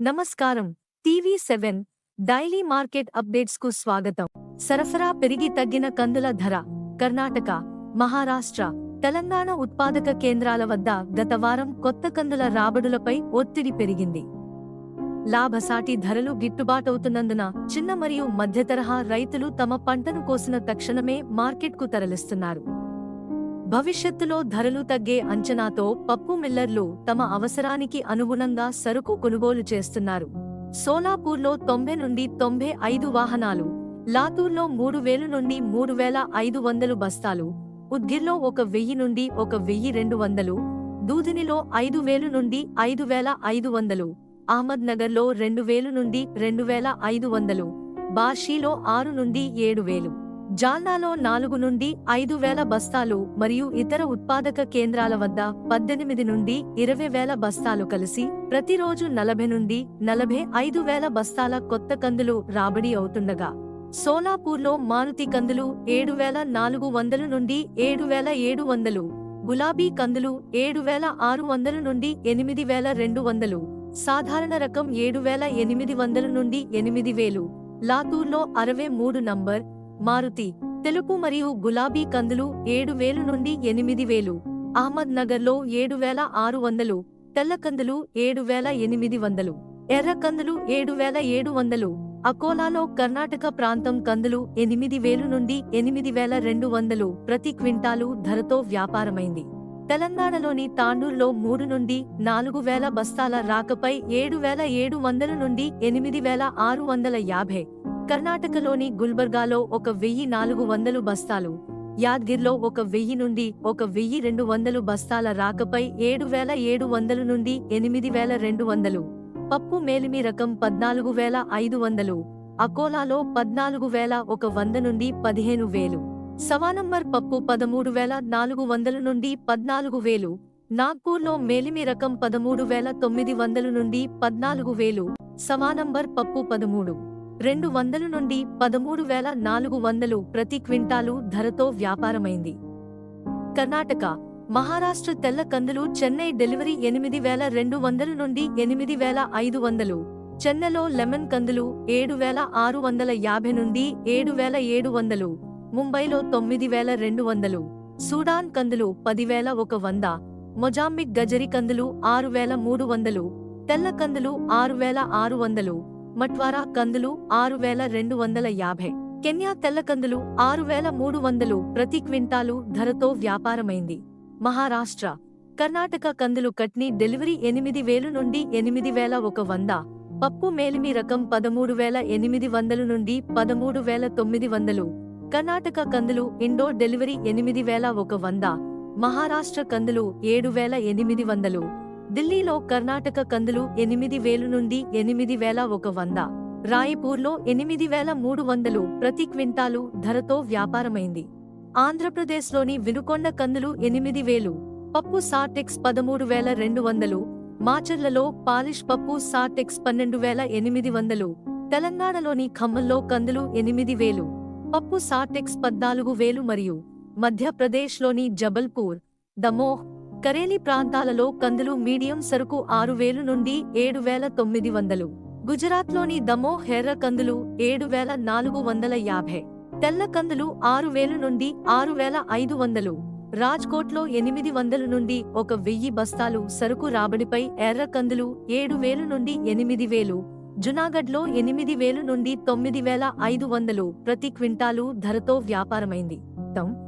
నమస్కారం. TV seven daily market అప్డేట్స్కు స్వాగతం. సరఫరా పెరిగి తగ్గిన కందుల ధర. కర్ణాటక మహారాష్ట్ర తెలంగాణ ఉత్పాదక కేంద్రాల వద్ద గత వారం కొత్త కందుల రాబడులపై ఒత్తిడి పెరిగింది. లాభసాటి ధరలు గిట్టుబాటవుతున్నందున చిన్న మరియు మధ్యతరహా రైతులు తమ పంటను కోసిన తక్షణమే మార్కెట్కు తరలిస్తున్నారు. భవిష్యత్తులో ధరలు తగ్గే అంచనాతో పప్పు మిల్లర్లు తమ అవసరానికి అనుగుణంగా సరుకు కొనుగోలు చేస్తున్నారు. సోలాపూర్లో తొంభై నుండి తొంభై ఐదు వాహనాలు లాతూర్లో మూడు వేలు నుండి మూడు వేల ఐదు వందలు బస్తాలు ఉద్గిర్లో ఒక వెయ్యి నుండి ఒక వెయ్యి రెండు వందలు దూదినిలో ఐదు వేలు నుండి ఐదు వేల ఐదు వందలు అహ్మద్ నగర్లో రెండు వేలు నుండి రెండు వేల ఐదు వందలు బాషీలో ఆరు నుండి ఏడు వేలు. జాల్నాలో నాలుగు నుండి ఐదు వేల బస్తాలు మరియు ఇతర ఉత్పాదక కేంద్రాల వద్ద పద్దెనిమిది నుండి ఇరవై వేల బస్తాలు కలిసి ప్రతిరోజు నలభై నుండి నలభై ఐదు వేల బస్తాల కొత్త కందులు రాబడి అవుతుండగా. సోలాపూర్లో మారుతి కందులు ఏడు వేల నాలుగు వందల నుండి ఏడు వేల ఏడు వందలు గులాబీ కందులు ఏడు వేల ఆరు వందల నుండి ఎనిమిది వేల రెండు వందలు సాధారణ రకం ఏడు వేల ఎనిమిది వందల నుండి ఎనిమిది వేలు లాతూర్లో అరవై మూడు నంబర్ మారుతి తెలుపు మరియు గులాబీ కందులు ఏడు వేలు నుండి ఎనిమిది వేలు. అహ్మద్ నగర్లో ఏడు వేల ఆరు వందలు తెల్ల కందులు ఏడు వేల ఎనిమిది వందలు ఎర్ర కందులు ఏడు వేల ఏడు వందలు అకోలాలో కర్ణాటక ప్రాంతం కందులు ఎనిమిది వేలు నుండి ఎనిమిది వేల రెండు వందలు ప్రతి క్వింటాలు ధరతో వ్యాపారమైంది. తెలంగాణలోని తాండూరులో మూడు నుండి నాలుగు వేల బస్తాల రాకపై ఏడు వేల ఏడు వందల నుండి ఎనిమిది వేల ఆరు వందల యాభై. కర్ణాటకలోని గుల్బర్గాలో ఒక వెయ్యి నాలుగు వందలు బస్తాలు యాద్గిర్లో ఒక వెయ్యి నుండి ఒక వెయ్యి రెండు వందలు బస్తాల రాకపై ఏడు వేల ఏడు వందలు నుండి ఎనిమిది వేల రెండు వందలు పప్పు మేలిమి రకం పద్నాలుగు వేల ఐదు వందలు అకోలాలో పద్నాలుగు వేల ఒక వంద నుండి పదిహేను వేలు సవానంబర్ పప్పు పదమూడు వేల నాలుగు వందల నుండి పద్నాలుగు వేలు నాగ్పూర్లో మేలిమి రకం పదమూడు వేల తొమ్మిది వందల నుండి పద్నాలుగు వేలు సవానంబర్ పప్పు పదమూడు. రెండు వందల నుండి పదమూడు వేల నాలుగు వందలు ప్రతి క్వింటాలు ధరతో వ్యాపారమైంది. కర్ణాటక మహారాష్ట్ర తెల్ల కందులు చెన్నై డెలివరీ ఎనిమిది వేల రెండు వందల నుండి ఎనిమిది వేల ఐదు వందలు చెన్నెలో లెమన్ కందులు ఏడు వేల ఆరు వందల యాభై నుండి ఏడు వేల ఏడు వందలు ముంబైలో తొమ్మిది వేల రెండు వందలు సూడాన్ కందులు పదివేల ఒక వంద మొజాంబిక్ గజరి కందులు ఆరు వేల మూడు వందలు తెల్ల కందులు ఆరు వేల ఆరు వందలు మట్వారా కందులు ఆరు వేల రెండు వందల యాభై. కెన్యా తెల్ల కందులు ఆరు వేల మూడు వందలు ప్రతి క్వింటాలు ధరతో వ్యాపారమైంది. మహారాష్ట్ర. కర్ణాటక కందులు కట్నీ డెలివరీ ఎనిమిది వేలు నుండి ఎనిమిది వేల ఒక వంద. పప్పు మేలిమి రకం పదమూడు వేల ఎనిమిది వందలు నుండి పదమూడు వేల తొమ్మిది వందలు. కర్ణాటక కందులు ఇండోర్ డెలివరీ ఎనిమిది వేల ఒక వంద. మహారాష్ట్ర కందులు ఏడు వేల ఎనిమిది వందలు. ఢిల్లీలో కర్ణాటక కందులు ఎనిమిది వేలు నుండి ఎనిమిది వేల ఒక వంద రాయపూర్లో ఎనిమిది వేల మూడు వందలు ప్రతి క్వింటాలు ధరతో వ్యాపారమైంది. ఆంధ్రప్రదేశ్లోని వినుకొండ కందులు ఎనిమిది వేలు పప్పు సాటెక్స్ పదమూడు వేల రెండు వందలు మాచర్లలో పాలిష్ పప్పు సాటెక్స్ పన్నెండు వేల ఎనిమిది వందలు తెలంగాణలోని ఖమ్మంలో కందులు ఎనిమిది వేలు పప్పు సాటెక్స్ పద్నాలుగు వేలు మరియు మధ్యప్రదేశ్లోని జబల్పూర్ దమోహ్ కరేలి ప్రాంతాలలో కందులు మీడియం సరుకు ఆరు వేలు నుండి ఏడు వేల తొమ్మిది వందలు. గుజరాత్లోని దమో హెర్ర కందులు ఏడు వేల నాలుగు వందల యాభై. తెల్ల కందులు ఆరు వేలు నుండి ఆరు వేల ఐదు వందలు. రాజ్కోట్లో ఎనిమిది వందల నుండి ఒక వెయ్యి బస్తాలు సరుకు రాబడిపై ఎర్ర కందులు ఏడు వేలు నుండి ఎనిమిది వేలు. జునాగఢ్లో ఎనిమిది వేలు నుండి తొమ్మిది వేల ఐదు వందలు ప్రతి క్వింటాలు ధరతో వ్యాపారమైంది. తం.